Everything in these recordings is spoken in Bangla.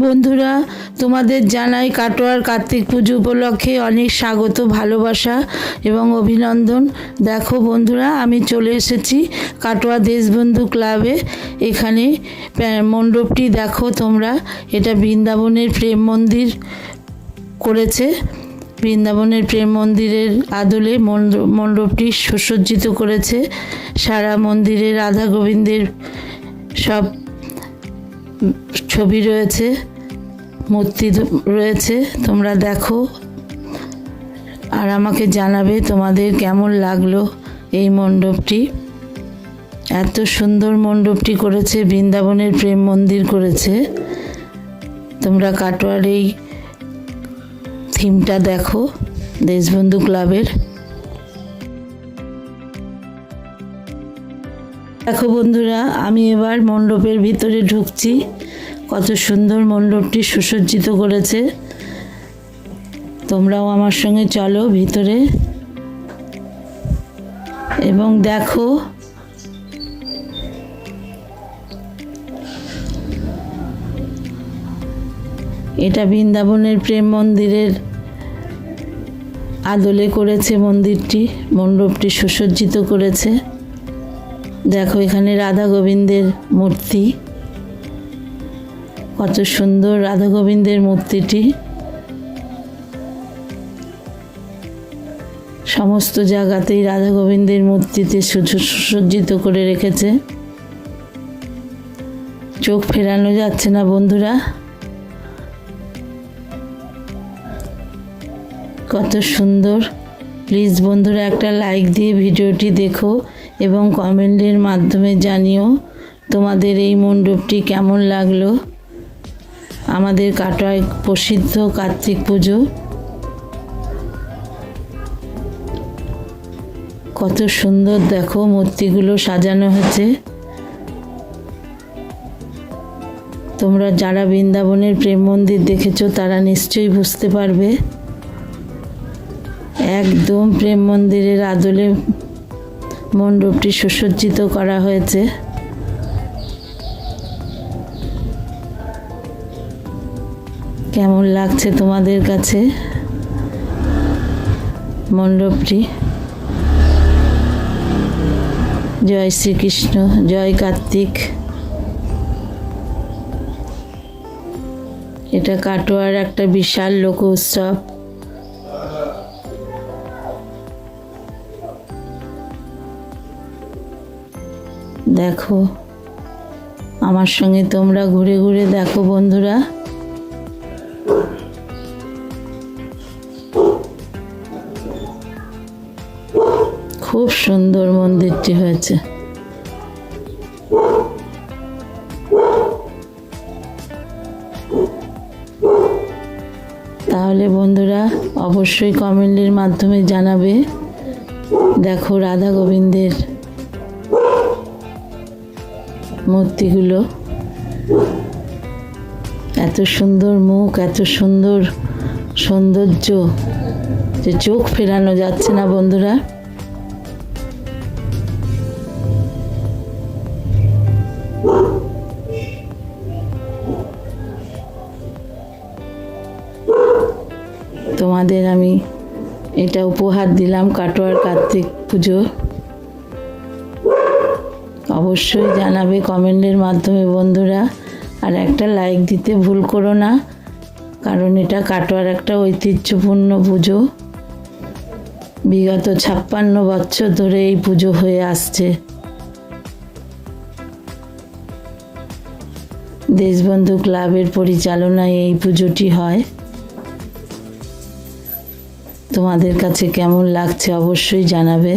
বন্ধুরা, তোমাদের জানাই কাটোয়ার কার্তিক পুজো উপলক্ষে অনেক স্বাগত, ভালোবাসা এবং অভিনন্দন। দেখো বন্ধুরা, আমি চলে এসেছি কাটোয়া দেশবন্ধু ক্লাবে এখানে মণ্ডপটি দেখো তোমরা। এটা বৃন্দাবনের প্রেম মন্দির করেছে। বৃন্দাবনের প্রেম মন্দিরের আদলে মণ্ড- মণ্ডপটি সুসজ্জিত করেছে। সারা মন্দিরে রাধা গোবিন্দের সব ছবি রয়েছে, মূর্তি রয়েছে, তোমরা দেখো। আর আমাকে জানাবে তোমাদের কেমন লাগল এই মণ্ডপটি। এত সুন্দর মণ্ডপটি করেছে, বৃন্দাবনের প্রেম মন্দির করেছে। তোমরা কাটোয়ার এই থিমটা দেখো, দেশবন্ধু ক্লাবের। দেখো বন্ধুরা, আমি এবার মণ্ডপের ভিতরে ঢুকছি। কত সুন্দর মণ্ডপটি সুসজ্জিত করেছে। তোমরাও আমার সঙ্গে চলো ভিতরে। এবং দেখো, এটা বৃন্দাবনের প্রেম মন্দিরের আদলে করেছে মন্দিরটি, মণ্ডপটি সুসজ্জিত করেছে। দেখো, এখানে রাধা গোবিন্দের মূর্তি। কত সুন্দর রাধা গোবিন্দের মূর্তিটি। সমস্ত জায়গাতেই রাধা গোবিন্দের মূর্তিতে সুজ- সুসজ্জিত করে রেখেছে। চোখ ফেরানো যাচ্ছে না, বন্ধুরা। কত সুন্দর। প্লিজ বন্ধুরা, একটা লাইক দিয়ে ভিডিওটি দেখো এবং কমেন্টের মাধ্যমে জানিও তোমাদের এই মণ্ডপটি কেমন লাগল। আমাদের কাটোয়ায় প্রসিদ্ধ কার্তিক পুজো। কত সুন্দর দেখো, মূর্তিগুলো সাজানো হয়েছে। তোমরা যারা বৃন্দাবনের প্রেম মন্দির দেখেছ, তারা নিশ্চয়ই বুঝতে পারবে। একদম প্রেম মন্দিরের আদলে মণ্ডপটি সুসজ্জিত করা হয়েছে। কেমন লাগছে তোমাদের কাছে মণ্ডপটি? জয় শ্রীকৃষ্ণ, জয় কার্তিক। এটা কাটোয়ার একটা বিশাল লোক উৎসব দেখো, আমার সঙ্গে তোমরা ঘুরে ঘুরে দেখো বন্ধুরা। খুব সুন্দর মন্দিরটি হয়েছে। তাহলে বন্ধুরা, অবশ্যই কমেন্টের মাধ্যমে জানাবে। দেখো রাধা গোবিন্দের মূর্তিগুলো। এত সুন্দর মুখ, এত সুন্দর সৌন্দর্য যে চোখ ফেরানো যাচ্ছে না বন্ধুরা। তোমাদের আমি এটা উপহার দিলাম কাটোয়ার কার্তিক পুজো। অবশ্যই জানাবে কমেন্টের মাধ্যমে বন্ধুরা। আর একটা লাইক দিতে ভুল করো না, কারণ এটা কাটোয়ার একটা ঐতিহ্যপূর্ণ পুজো। বিগত ছাপ্পান্ন বছর ধরে এই পুজো হয়ে আসছে। দেশবন্ধু ক্লাবের পরিচালনায় এই পুজোটি হয়। তোমাদের কাছে কেমন লাগছে অবশ্যই জানাবে।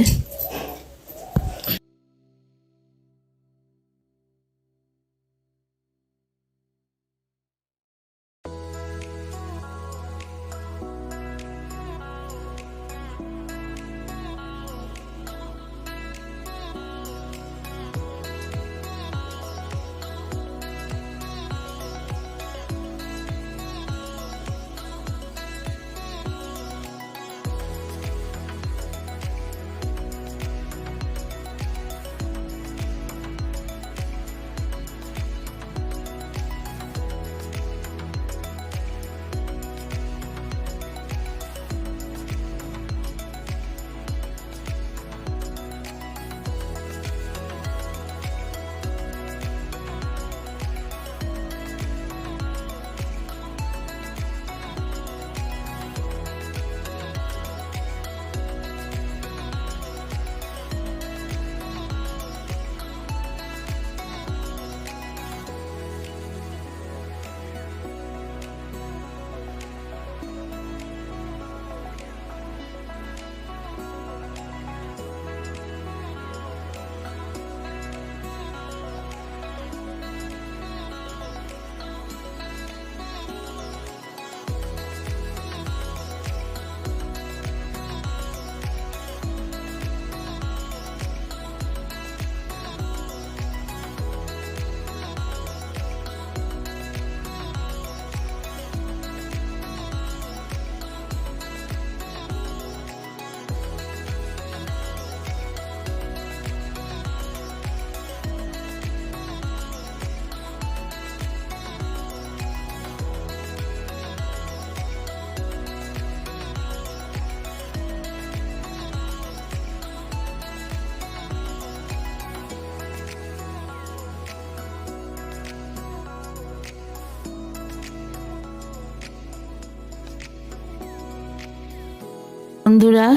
বন্ধুরা,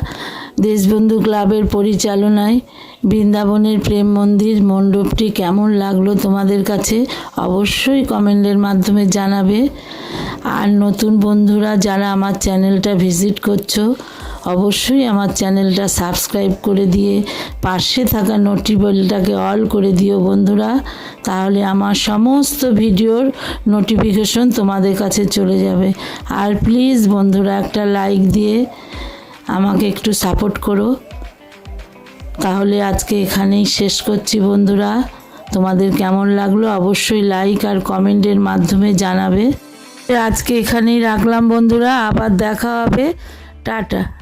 দেশবন্ধু ক্লাবের পরিচালনায় বৃন্দাবনের প্রেম মন্দির মণ্ডপটি কেমন লাগল তোমাদের কাছে অবশ্যই কমেন্টের মাধ্যমে জানাবে। আর নতুন বন্ধুরা যারা আমার চ্যানেলটা ভিজিট করছ, অবশ্যই আমার চ্যানেলটা সাবস্ক্রাইব করে দিয়ে পাশে থাকা নোটিবেলটাকে অল করে দিও বন্ধুরা, তাহলে আমার সমস্ত ভিডিওর নোটিফিকেশন তোমাদের কাছে চলে যাবে। আর প্লিজ বন্ধুরা একটা লাইক দিয়ে আমাকে একটু সাপোর্ট করো। তাহলে আজকে এখানেই শেষ করছি বন্ধুরা। তোমাদের কেমন লাগল অবশ্যই লাইক আর কমেন্টের মাধ্যমে জানাবে। আজকে এখানেই রাখলাম বন্ধুরা, আবার দেখা হবে। টাটা।